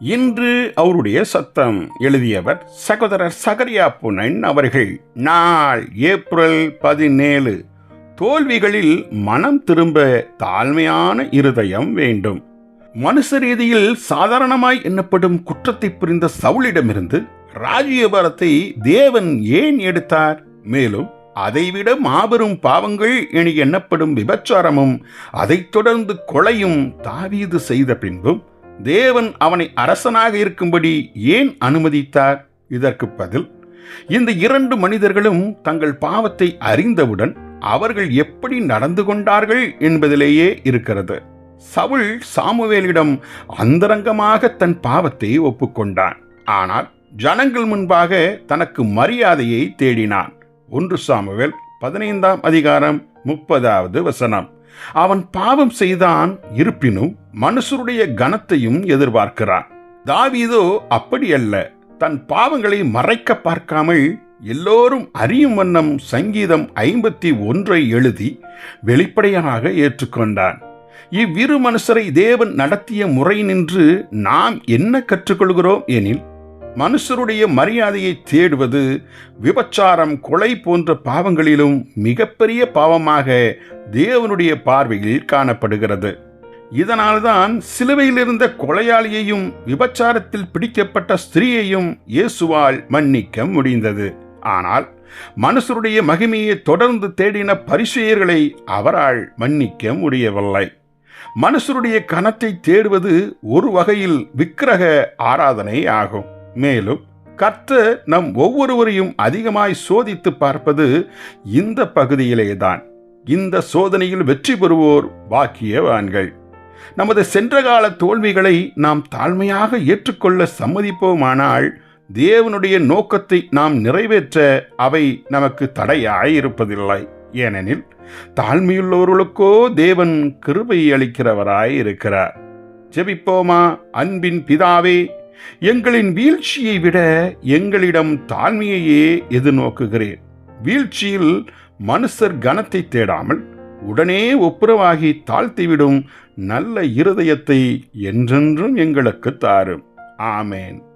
இன்று அவருடைய சத்தம் எழுதியவர் சகோதரர் சகரியா புனன் அவர்கள். நாள் ஏப்ரல் பதினேழு. தோல்விகளில் மனம் திரும்ப தாழ்மையான இருதயம் வேண்டும். மனுஷ ரீதியில் சாதாரணமாய் எண்ணப்படும் குற்றத்தை புரிந்த சவுளிடமிருந்து ராஜ்யபாரத்தை தேவன் ஏன் எடுத்தார்? மேலும் அதைவிட மாபெரும் பாவங்கள் என எண்ணப்படும் விபச்சாரமும் அதைத் தொடர்ந்து கொலையும் தாவீது செய்த பின்பும் தேவன் அவனை அரசனாக இருக்கும்படி ஏன் அனுமதித்தார்? இதற்கு பதில் இந்த இரண்டு மனிதர்களும் தங்கள் பாவத்தை அறிந்தவுடன் அவர்கள் எப்படி நடந்து கொண்டார்கள் என்பதிலேயே இருக்கிறது. சவுல் சாமுவேலிடம் அந்தரங்கமாக தன் பாவத்தை ஒப்புக்கொண்டான். ஆனால் ஜனங்கள் முன்பாக தனக்கு மரியாதையை தேடினான். ஒன்று சாமுவேல் பதினைந்தாம் அதிகாரம் முப்பதாவது வசனம். அவன் பாவம் செய்தான் இருப்பினும் மனுஷருடைய கனத்தையும் எதிர்பார்க்கிறான். தாவீதோ அப்படியல்ல தன் பாவங்களை மறைக்க பார்க்காமல் எல்லோரும் அறியும் வண்ணம் சங்கீதம் ஐம்பத்தி ஒன்றை எழுதி வெளிப்படையாக ஏற்றுக்கொண்டான். இவ்விரு மனுஷரை தேவன் நடத்திய முறை நின்று நாம் என்ன கற்றுக்கொள்கிறோம் எனில் மனுஷருடைய மரியாதையை தேடுவது விபச்சாரம் கொலை போன்ற பாவங்களிலும் மிகப்பெரிய பாவமாக தேவனுடைய பார்வையில் காணப்படுகிறது. இதனால்தான் சிலுவையில் இருந்த கொலையாளியையும் விபச்சாரத்தில் பிடிக்கப்பட்ட ஸ்திரீயையும் இயேசுவால் மன்னிக்க முடிந்தது. ஆனால் மனுஷருடைய மகிமையை தொடர்ந்து தேடின பரிசுயர்களை அவரால் மன்னிக்க முடியவில்லை. மனுஷருடைய கணத்தை தேடுவது ஒரு வகையில் விக்கிரக ஆராதனை ஆகும். மேலும் கர்த்தர் நம் ஒவ்வொருவரையும் அதிகமாய் சோதித்து பார்ப்பது இந்த பகுதியிலேதான். இந்த சோதனையில் வெற்றி பெறுவோர் பாக்கியவான்கள். நமது சென்ற கால தோல்விகளை நாம் தாழ்மையாக ஏற்றுக்கொள்ள சம்மதிப்போமானால் தேவனுடைய நோக்கத்தை நாம் நிறைவேற்ற அவை நமக்கு தடையாயிருப்பதில்லை. ஏனெனில் தாழ்மையுள்ளவர்களுக்கோ தேவன் கிருபை அளிக்கிறவராய் இருக்கிறார் ஜெபிப்போமா? அன்பின் பிதாவே எங்களின் வீழ்ச்சியை விட எங்களிடம் தாழ்மையையே எதிர்நோக்குகிறேன். வீழ்ச்சியில் மனுஷர் கனத்தை தேடாமல் உடனே ஒப்புரவாகி தாழ்த்திவிடும் நல்ல இருதயத்தை என்றென்றும் எங்களுக்கு தாரும். ஆமேன்.